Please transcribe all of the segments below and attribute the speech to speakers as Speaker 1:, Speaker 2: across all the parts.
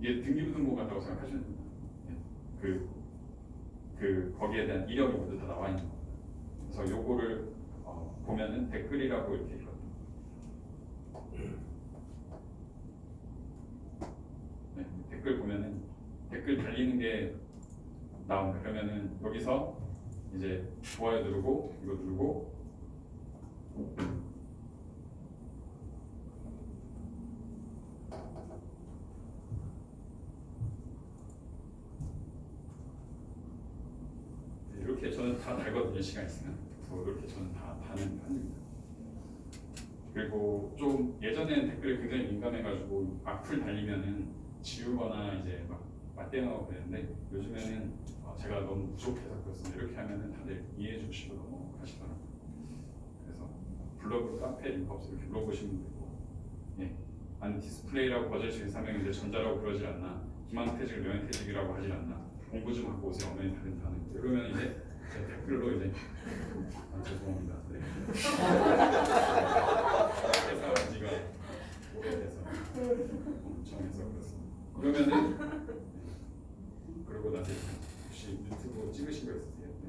Speaker 1: 이게 등기부등본 같다고 생각하시면 됩니다. 예. 그, 그 거기에 대한 이력이 모두 다 나와 있는 겁니다. 그래서 요거를 어, 보면은 댓글이라고 이렇게. 네, 댓글 보면은 댓글 달리는 게 나옵니다. 그러면은 여기서 이제 좋아요 누르고 이거 누르고 네, 이렇게 저는 다 달거든요 시간 있으면 이렇게 저는 다 다는 편입니다. 그리고 좀 예전에는 댓글에 굉장히 민감해가지고 악플 달리면은 지우거나 이제 막 맞대응하고 그랬는데 요즘에는 어, 제가 너무 부족해서 그렇습니다. 이렇게 하면은 다들 이해해 주시고 넘어가시더라고요. 그래서 블로그, 카페, 링크 없이 이렇게 물어보시면 되고 예. 아니 디스플레이라고 거절식 사명인데 전자라고 그러질 않나 희망퇴직을 명예퇴직이라고 하질 않나 공부 좀 하고 오세요. 어머니 다른 다는 이러면 이제 제 댓글로 이제 아, 죄송합니다. 네. 회사 지가 오래돼서 엄청 해서 그렇습니다. 그러면은 네. 그러고 나서 혹시 유튜브 찍으신 거 있으세요? 네.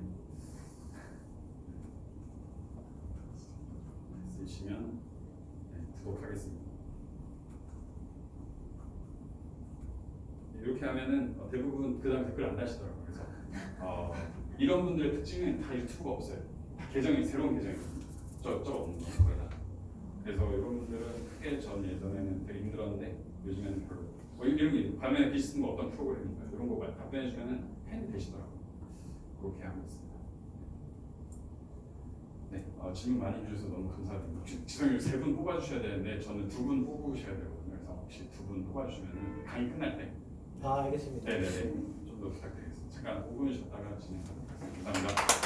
Speaker 1: 있으시면 네, 구독하겠습니다. 이렇게 하면은 어, 대부분 그 다음 댓글 안 다시더라고요. 그래서 어, 이런 분들의 특징은 다 유튜브가 없어요. 다 계정이 새로운 계정이거든요. 저 저 없는 거 거의 다. 그래서 이런 분들은 크게 전 예전에는 되게 힘들었는데 요즘에는 별로. 뭐 이런 게 밤에 쓰는 거 어떤 프로그램인가 이런 거 많이 답변해 주면은 팬이 되시더라고요. 그렇게 하고 있습니다. 네, 어, 질문 많이 주셔서 너무 감사드립니다. 지- 지성님 세분 뽑아주셔야 되는데 저는 두 분 뽑으셔야 되거든요. 그래서 혹시 두 분 뽑아주시면 강의 끝날 때
Speaker 2: 아 알겠습니다.
Speaker 1: 네, 네. 네. 네네네. 좀 더 부탁드리겠습니다. 잠깐 5분 쉬었다가 진행하겠습니다. 감사합니다.